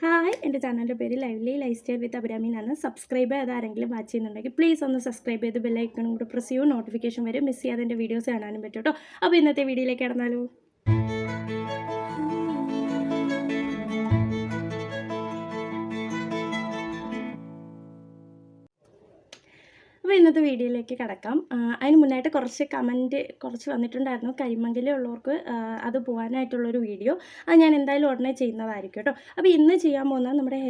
Hi എന്റെ ചാനലിന്റെ പേര് lively life style with Abhirami എന്നാണ്. സബ്സ്ക്രൈബ് ചെയ്ത് ആരെങ്കിലും വാച്ച് ചെയ്യുന്നുണ്ടെങ്കിൽ പ്ലീസ് ഒന്ന് സബ്സ്ക്രൈബ് ചെയ്ത് ബെല്ലൈക്കണും കൂടെ പ്രസ് ചെയ്യൂ. നോട്ടിഫിക്കേഷൻ വരും മിസ് ചെയ്യാതെ എന്റെ വീഡിയോസ് കാണാനും പറ്റും കേട്ടോ അപ്പോൾ ഇന്നത്തെ വീഡിയോയിലേക്ക് കിടന്നാലോ? അപ്പോൾ ഇന്നത്തെ വീഡിയോയിലേക്ക് കിടക്കാം. അതിന് മുന്നായിട്ട് കുറച്ച് കമന്റ് കുറച്ച് വന്നിട്ടുണ്ടായിരുന്നു. കരിമംഗലുള്ളവർക്ക് അത് പോകാനായിട്ടുള്ളൊരു വീഡിയോ. അത് ഞാൻ എന്തായാലും ഉടനെ ചെയ്യുന്നതായിരിക്കും കേട്ടോ. അപ്പോൾ ഇന്ന് ചെയ്യാൻ പോകുന്നത് നമ്മുടെ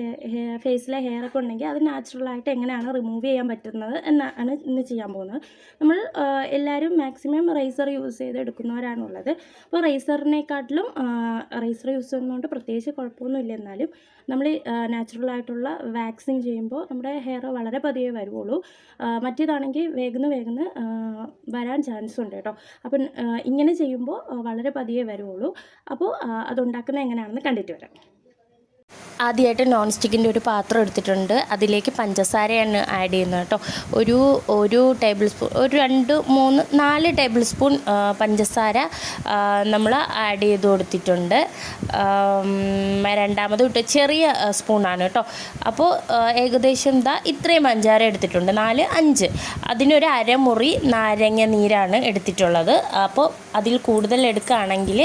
ഫേസിലെ ഹെയർ ഒക്കെ ഉണ്ടെങ്കിൽ അത് നാച്ചുറലായിട്ട് എങ്ങനെയാണ് റിമൂവ് ചെയ്യാൻ പറ്റുന്നത് എന്നാണ് ഇന്ന് ചെയ്യാൻ പോകുന്നത്. നമ്മൾ എല്ലാവരും മാക്സിമം റൈസർ യൂസ് ചെയ്ത് എടുക്കുന്നവരാണുള്ളത് അപ്പോൾ റൈസറിനെക്കാട്ടിലും റൈസർ യൂസ് ചെയ്യുന്നതുകൊണ്ട് പ്രത്യേകിച്ച് കുഴപ്പമൊന്നുമില്ല. എന്നാലും നമ്മൾ നാച്ചുറലായിട്ടുള്ള വാക്സിൻ ചെയ്യുമ്പോൾ നമ്മുടെ ഹെയർ വളരെ പതിയെ വരുവുള്ളൂ. മറ്റേതാണെങ്കിൽ വേഗന്ന് വേഗന്ന് വരാൻ ചാൻസ് ഉണ്ട് കേട്ടോ. അപ്പം ഇങ്ങനെ ചെയ്യുമ്പോൾ വളരെ പതിയെ വരുള്ളൂ അപ്പോൾ അതുണ്ടാക്കുന്നത് എങ്ങനെയാണെന്ന് കണ്ടിട്ട് വരാം. ആദ്യമായിട്ട് നോൺ സ്റ്റിക്കിന്റെ ഒരു പാത്രം എടുത്തിട്ടുണ്ട്. അതിലേക്ക് പഞ്ചസാരയാണ് ആഡ് ചെയ്യുന്നത് കേട്ടോ. ഒരു ഒരു ടേബിൾ സ്പൂൺ ഒരു രണ്ട് മൂന്ന് നാല് ടേബിൾ സ്പൂൺ പഞ്ചസാര നമ്മൾ ആഡ് ചെയ്ത് കൊടുത്തിട്ടുണ്ട്. രണ്ടാമത് ഇട്ട് ചെറിയ സ്പൂണാണ് കേട്ടോ. അപ്പോൾ ഏകദേശം എന്താ ഇത്രയും പഞ്ചസാര എടുത്തിട്ടുണ്ട്. നാല് അഞ്ച്. അതിനൊരു അരമുറി നാരങ്ങ നീരാണ് എടുത്തിട്ടുള്ളത്. അപ്പോൾ അതിൽ കൂടുതൽ എടുക്കുകയാണെങ്കിൽ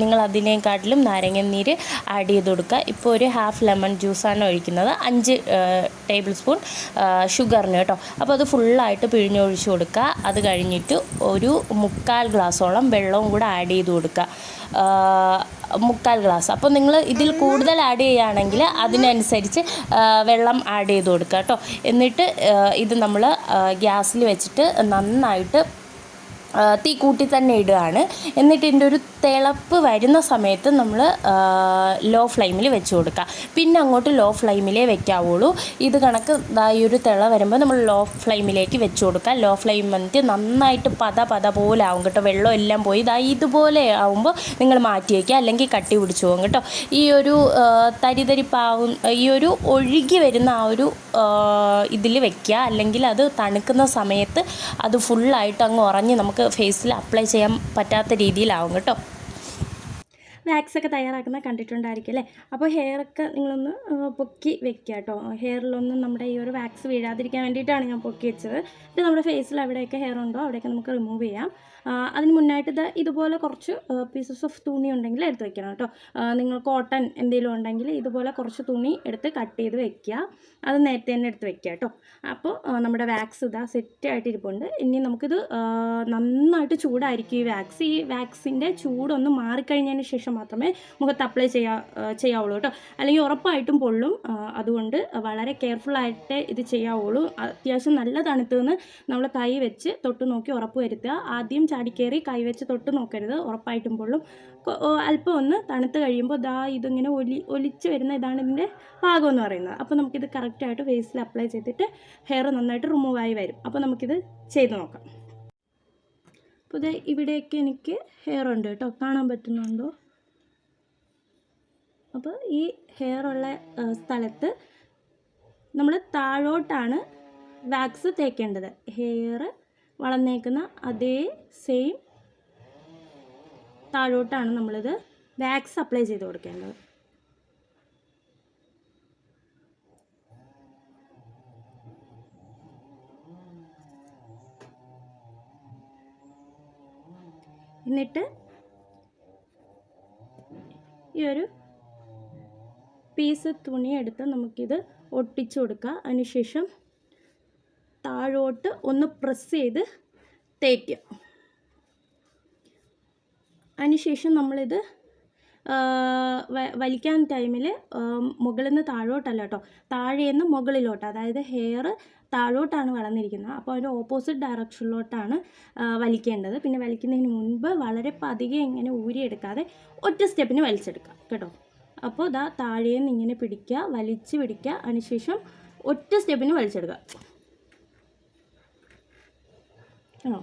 നിങ്ങൾ അതിനേക്കാട്ടിലും നാരങ്ങ നീര് ആഡ് ചെയ്ത് കൊടുക്കുക. ഇപ്പോൾ ഒരു ഹാഫ് ലെമൺ ജ്യൂസാണ് ഒഴിക്കുന്നത്. അഞ്ച് ടേബിൾ സ്പൂൺ ഷുഗറിന് കേട്ടോ. അപ്പോൾ അത് ഫുള്ളായിട്ട് പിഴിഞ്ഞൊഴിച്ച് കൊടുക്കുക. അത് കഴിഞ്ഞിട്ട് ഒരു മുക്കാൽ ഗ്ലാസ്സോളം വെള്ളവും കൂടെ ആഡ് ചെയ്ത് കൊടുക്കുക. മുക്കാൽ ഗ്ലാസ്. അപ്പോൾ നിങ്ങൾ ഇതിൽ കൂടുതൽ ആഡ് ചെയ്യുകയാണെങ്കിൽ അതിനനുസരിച്ച് വെള്ളം ആഡ് ചെയ്ത് കൊടുക്കുക കേട്ടോ. എന്നിട്ട് ഇത് നമ്മൾ ഗ്യാസിൽ വെച്ചിട്ട് നന്നായിട്ട് തീ കൂട്ടി തന്നെ ഇടുകയാണ്. എന്നിട്ട് ഇതിന്റെ ഒരു തിളപ്പ് വരുന്ന സമയത്ത് നമ്മൾ ലോ ഫ്ലെയിമിൽ വെച്ച് കൊടുക്കുക. പിന്നെ അങ്ങോട്ട് ലോ ഫ്ലെയിമിലേ വെക്കാവുള്ളൂ. ഇത് കണക്ക് ഈ ഒരു തിള വരുമ്പോൾ നമ്മൾ ലോ ഫ്ലെയിമിലേക്ക് വെച്ച് കൊടുക്കുക. ലോ ഫ്ലെയിം വന്നിട്ട് നന്നായിട്ട് പത പത പോലെ ആവും കേട്ടോ. വെള്ളം എല്ലാം പോയി. ദാ ഇതുപോലെ ആവുമ്പോൾ നിങ്ങൾ മാറ്റി വയ്ക്കുക അല്ലെങ്കിൽ കട്ടി പിടിച്ചു പോകും കേട്ടോ. ഈ ഒരു തരിതരിപ്പാവും ഈ ഒരു ഒഴുകി വരുന്ന ആ ഒരു ഇതിൽ വെക്കുക. അല്ലെങ്കിൽ അത് തണുക്കുന്ന സമയത്ത് അത് ഫുള്ളായിട്ട് അങ്ങ് ഉറഞ്ഞ് നമുക്ക് ഫേസിൽ അപ്ലൈ ചെയ്യാൻ പറ്റാത്ത രീതിയിലാവും കേട്ടോ. വാക്സ് ഒക്കെ തയ്യാറാക്കുന്ന കണ്ടിട്ടുണ്ടായിരിക്കും അല്ലേ? അപ്പോൾ ഹെയറൊക്കെ നിങ്ങളൊന്ന് പൊക്കി വെക്കുക കേട്ടോ. ഹെയറിലൊന്നും നമ്മുടെ ഈ ഒരു വാക്സ് വീഴാതിരിക്കാൻ വേണ്ടിയിട്ടാണ് ഞാൻ പൊക്കി വെച്ചത്. ഇത് നമ്മുടെ ഫേസിൽ എവിടെയൊക്കെ ഹെയർ ഉണ്ടോ? അവിടെയൊക്കെ നമുക്ക് റിമൂവ് ചെയ്യാം. അതിന് മുന്നായിട്ട് ഇത് ഇതുപോലെ കുറച്ച് പീസസ് ഓഫ് തുണി ഉണ്ടെങ്കിൽ എടുത്ത് വെക്കണം കേട്ടോ. നിങ്ങൾ കോട്ടൺ എന്തെങ്കിലും ഉണ്ടെങ്കിൽ ഇതുപോലെ കുറച്ച് തുണി എടുത്ത് കട്ട് ചെയ്ത് വെക്കുക. അത് നേരത്തെ തന്നെ എടുത്ത് വെക്കുക കേട്ടോ. അപ്പോൾ നമ്മുടെ വാക്സ് ഇതാ സെറ്റ് ആയിട്ട് ഇരിപ്പുണ്ട്. ഇനി നമുക്കിത് നന്നായിട്ട് ചൂടായിരിക്കും ഈ വാക്സ് ഈ വാക്സിന്റെ ചൂടൊന്ന് മാറിക്കഴിഞ്ഞതിന് ശേഷം മാത്രമേ മുഖത്ത് അപ്ലൈ ചെയ്യാ ചെയ്യാവുള്ളൂ കേട്ടോ. അല്ലെങ്കിൽ ഉറപ്പായിട്ടും പൊള്ളും. അതുകൊണ്ട് വളരെ കെയർഫുള്ളായിട്ട് ഇത് ചെയ്യാവുള്ളൂ. അത്യാവശ്യം നല്ല തണുത്തുനിന്ന് നമ്മൾ കൈ വെച്ച് തൊട്ട് നോക്കി ഉറപ്പ് വരുത്തുക. ആദ്യം ചാടിക്കയറി കൈവച്ച് തൊട്ട് നോക്കരുത് ഉറപ്പായിട്ടും പൊള്ളും. അല്പം ഒന്ന് തണുത്ത് കഴിയുമ്പോൾ ദാ ഇതിങ്ങനെ ഒലി ഒലിച്ച് വരുന്ന ഇതാണ് ഇതിന്റെ ഭാഗം എന്ന് പറയുന്നത്. അപ്പോൾ നമുക്കിത് കറക്റ്റായിട്ട് ഫേസിൽ അപ്ലൈ ചെയ്തിട്ട് ഹെയർ നന്നായിട്ട് റിമൂവ് ആയി വരും. അപ്പോൾ നമുക്കിത് ചെയ്ത് നോക്കാം. അപ്പോൾ ഇത് ഇവിടെയൊക്കെ എനിക്ക് ഹെയർ ഉണ്ട് കേട്ടോ. കാണാൻ പറ്റുന്നുണ്ടോ? അപ്പോൾ ഈ ഹെയർ ഉള്ള സ്ഥലത്ത് നമ്മൾ താഴോട്ടാണ് വാക്സ് തേക്കേണ്ടത്. ഹെയർ വളർന്നേക്കുന്ന അതേ സെയിം താഴോട്ടാണ് നമ്മളിത് വാക്സ് അപ്ലൈ ചെയ്ത് കൊടുക്കേണ്ടത്. എന്നിട്ട് ഈ ഒരു പീസ് തുണി എടുത്ത് നമുക്കിത് ഒട്ടിച്ചു കൊടുക്കുക അതിനുശേഷം താഴോട്ട് ഒന്ന് പ്രസ് ചെയ്ത് തേക്കുക. അതിനുശേഷം നമ്മളിത് വലിക്കാൻ ടൈമിൽ മുകളിൽ നിന്ന് താഴോട്ടല്ല കേട്ടോ താഴേന്ന് മുകളിലോട്ട് അതായത് ഹെയർ താഴോട്ടാണ് വളർന്നിരിക്കുന്നത്. അപ്പോൾ അതിന്റെ ഓപ്പോസിറ്റ് ഡയറക്ഷനിലോട്ടാണ് വലിക്കേണ്ടത്. പിന്നെ വലിക്കുന്നതിന് മുൻപ് വളരെ പതിയെ ഇങ്ങനെ ഊരിയെടുക്കാതെ ഒറ്റ സ്റ്റെപ്പിന് വലിച്ചെടുക്കുക കേട്ടോ. അപ്പോൾ ഇതാ താഴേന്ന് ഇങ്ങനെ പിടിക്കുക വലിച്ച് പിടിക്കുക. അതിനുശേഷം ഒറ്റ സ്റ്റെപ്പിന് വലിച്ചെടുക്കുക. ആണോ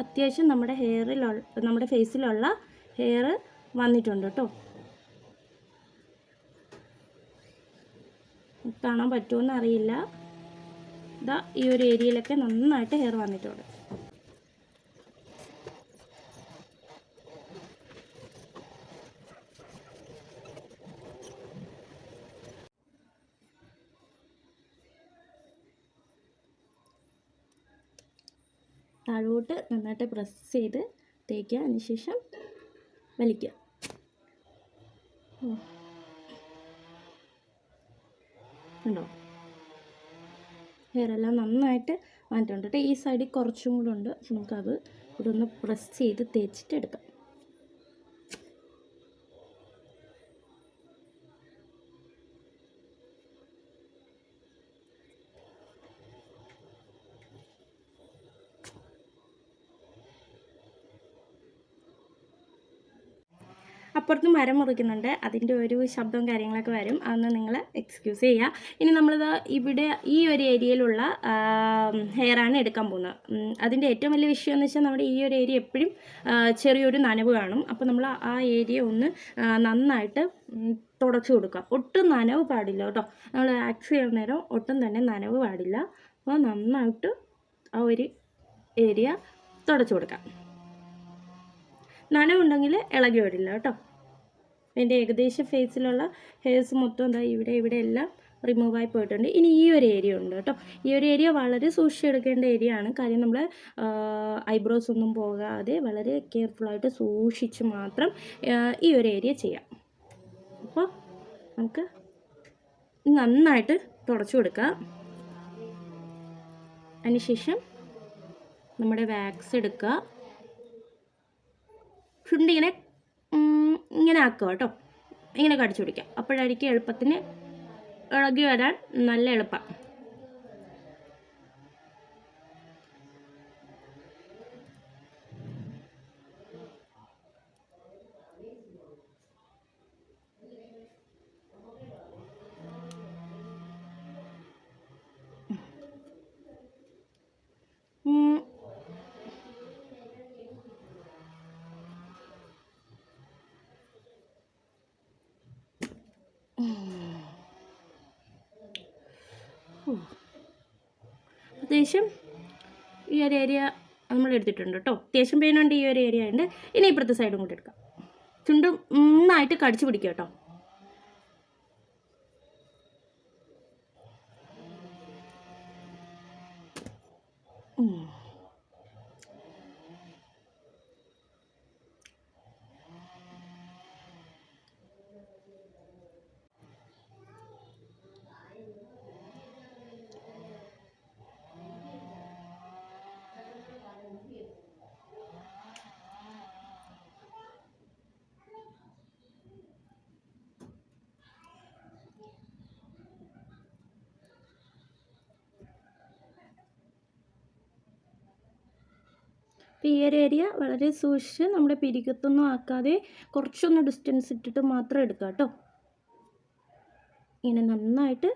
അത്യാവശ്യം നമ്മുടെ ഹെയറിലുള്ള നമ്മുടെ ഫേസിലുള്ള ഹെയർ വന്നിട്ടുണ്ട് കേട്ടോ. കാണാൻ പറ്റുമോ അറിയില്ല. ഇതാ ഈ ഒരു ഏരിയയിലൊക്കെ നന്നായിട്ട് ഹെയർ വന്നിട്ടുണ്ട്. താഴോട്ട് നന്നായിട്ട് പ്രസ് ചെയ്ത് തേക്കുക. അതിനുശേഷം വലിക്കുക. കണ്ടോ? ഹെയർ നന്നായിട്ട് മാറ്റുന്നുണ്ട് കേട്ടോ ഈ സൈഡിൽ കുറച്ചും കൂടെ ഉണ്ട്. നമുക്കത് ഇവിടെ ഒന്ന് പ്രസ് ചെയ്ത് തേച്ചിട്ട് എടുക്കാം അപ്പുറത്ത് മരം മുറിക്കുന്നുണ്ട്. അതിന്റെ ഒരു ശബ്ദവും കാര്യങ്ങളൊക്കെ വരും. അതൊന്ന് നിങ്ങൾ എക്സ്ക്യൂസ് ചെയ്യുക ഇനി നമ്മളിത് ഇവിടെ ഈ ഒരു ഏരിയയിലുള്ള ഹെയറാണ് എടുക്കാൻ പോകുന്നത്. അതിന്റെ ഏറ്റവും വലിയ വിഷയം എന്ന് വെച്ചാൽ നമ്മുടെ ഈ ഒരു ഏരിയ എപ്പോഴും ചെറിയൊരു നനവ് കാണും. അപ്പോൾ നമ്മൾ ആ ഏരിയ ഒന്ന് നന്നായിട്ട് തുടച്ചു കൊടുക്കുക. ഒട്ടും നനവ് പാടില്ല കേട്ടോ. നമ്മൾ ആക്സ് ചെയ്യുന്ന നേരം ഒട്ടും തന്നെ നനവ് പാടില്ല. അപ്പോൾ നന്നായിട്ട് ആ ഒരു ഏരിയ തുടച്ചു കൊടുക്കാം നനവുണ്ടെങ്കിൽ ഇളകി വരില്ല കേട്ടോ. എന്റെ ഏകദേശം ഫേസിലുള്ള ഹെയർസ് മൊത്തം എന്താ ഇവിടെ ഇവിടെ എല്ലാം റിമൂവായി പോയിട്ടുണ്ട്. ഇനി ഈ ഒരു ഏരിയ ഉണ്ട് കേട്ടോ. ഈ ഒരു ഏരിയ വളരെ സൂക്ഷിച്ചെടുക്കേണ്ട ഏരിയ ആണ്. കാര്യം നമ്മൾ ഐബ്രോസ് ഒന്നും പോകാതെ വളരെ കെയർഫുള്ളായിട്ട് സൂക്ഷിച്ച് മാത്രം ഈ ഒരു ഏരിയ ചെയ്യാം. അപ്പോൾ നമുക്ക് നന്നായിട്ട് തുടച്ചു കൊടുക്കാം. അതിനുശേഷം നമ്മുടെ വാക്സ് എടുക്കുക. ചുണ്ട് ഇങ്ങനെ ആക്കുക കേട്ടോ. ഇങ്ങനെ കടിച്ചു പിടിക്കുക. അപ്പോഴായിരിക്കും എളുപ്പത്തിന് ഇളകി വരാൻ നല്ല എളുപ്പം. അത്യാവശ്യം ഈ ഒരു ഏരിയ നമ്മൾ എടുത്തിട്ടുണ്ട് കേട്ടോ. അത്യാവശ്യം പെയിനുണ്ട് ഈ ഒരു ഏരിയ ഉണ്ട്. ഇനി ഇപ്പുറത്തെ സൈഡും കൂടി എടുക്കാം. ചുണ്ടും നന്നായിട്ട് കടിച്ചു പിടിക്കുക കേട്ടോ. ഉം. അപ്പോൾ ഈ ഒരു ഏരിയ വളരെ സൂക്ഷിച്ച് നമ്മുടെ പിരികത്തൊന്നും ആക്കാതെ കുറച്ചൊന്ന് ഡിസ്റ്റൻസ് ഇട്ടിട്ട് മാത്രം എടുക്കുക കേട്ടോ ഇങ്ങനെ നന്നായിട്ട്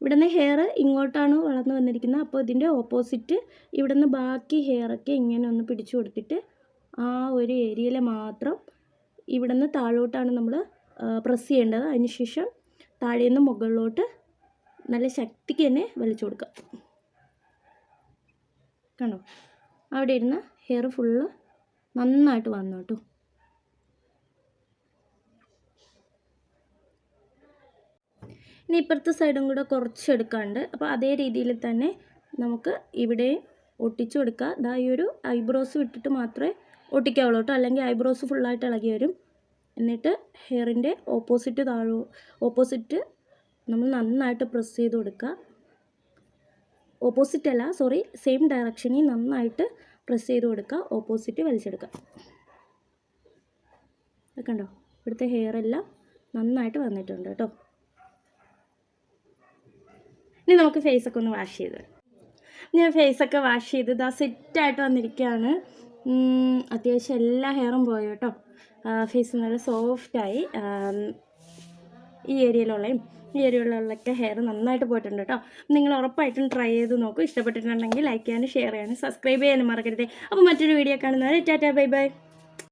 ഇവിടെ നിന്ന് ഹെയർ ഇങ്ങോട്ടാണ് വളർന്നു വന്നിരിക്കുന്നത്. അപ്പോൾ ഇതിന്റെ ഓപ്പോസിറ്റ് ഇവിടെ നിന്ന് ബാക്കി ഹെയറൊക്കെ ഇങ്ങനെ ഒന്ന് പിടിച്ചു കൊടുത്തിട്ട് ആ ഒരു ഏരിയയിൽ മാത്രം ഇവിടെ നിന്ന് താഴോട്ടാണ് നമ്മൾ പ്രസ് ചെയ്യേണ്ടത്. അതിനുശേഷം താഴെ നിന്ന് മുകളിലോട്ട് നല്ല ശക്തിക്ക് തന്നെ വലിച്ചു കൊടുക്കുക. കണ്ടോ? അവിടെ ഇരുന്ന് ഹെയർ ഫുള്ള് നന്നായിട്ട് വന്നു കേട്ടോ. ഇനി ഇപ്പുറത്തെ സൈഡും കൂടെ കുറച്ച് എടുക്കാണ്ട്. അപ്പോൾ അതേ രീതിയിൽ തന്നെ നമുക്ക് ഇവിടെ ഒട്ടിച്ചു കൊടുക്കുക ഇതാ ഈ ഒരു ഐബ്രോസ് വിട്ടിട്ട് മാത്രമേ ഒട്ടിക്കാവുള്ളൂ കേട്ടോ. അല്ലെങ്കിൽ ഐബ്രോസ് ഫുള്ളായിട്ട് ഇളകി വരും. എന്നിട്ട് ഹെയറിന്റെ ഓപ്പോസിറ്റ് താഴോ ഓപ്പോസിറ്റ് നമ്മൾ നന്നായിട്ട് പ്രസ് ചെയ്ത് കൊടുക്കുക ഓപ്പോസിറ്റ് അല്ല സോറി സെയിം ഡയറക്ഷനിൽ നന്നായിട്ട് പ്രസ് ചെയ്ത് കൊടുക്കുക. ഓപ്പോസിറ്റ് വലിച്ചെടുക്കുക. കണ്ടോ? ഇവിടുത്തെ ഹെയർ എല്ലാം നന്നായിട്ട് വന്നിട്ടുണ്ട് കേട്ടോ. ഇനി നമുക്ക് ഫേസൊക്കെ ഒന്ന് വാഷ് ചെയ്ത്. ഞാൻ ഫേസൊക്കെ വാഷ് ചെയ്ത് ഇതാ സെറ്റായിട്ട് വന്നിരിക്കുകയാണ്. അത്യാവശ്യം എല്ലാ ഹെയറും പോയി കേട്ടോ. ഫേസ് നല്ല സോഫ്റ്റായി ഈ ഏരിയയിലുള്ളയും ഈ ഏരിയയിലുള്ളൊക്കെ ഹെയർ നന്നായിട്ട് പോയിട്ടുണ്ട് കേട്ടോ. നിങ്ങൾ ഉറപ്പായിട്ടും ട്രൈ ചെയ്ത് നോക്കും. ഇഷ്ടപ്പെട്ടിട്ടുണ്ടെങ്കിൽ ലൈക്ക് ചെയ്യാനും ഷെയർ ചെയ്യാനും സബ്സ്ക്രൈബ് ചെയ്യാനും മറക്കരുത്. അപ്പോൾ മറ്റൊരു വീഡിയോ കാണുന്നവരെ ടാറ്റാ ബൈ ബൈ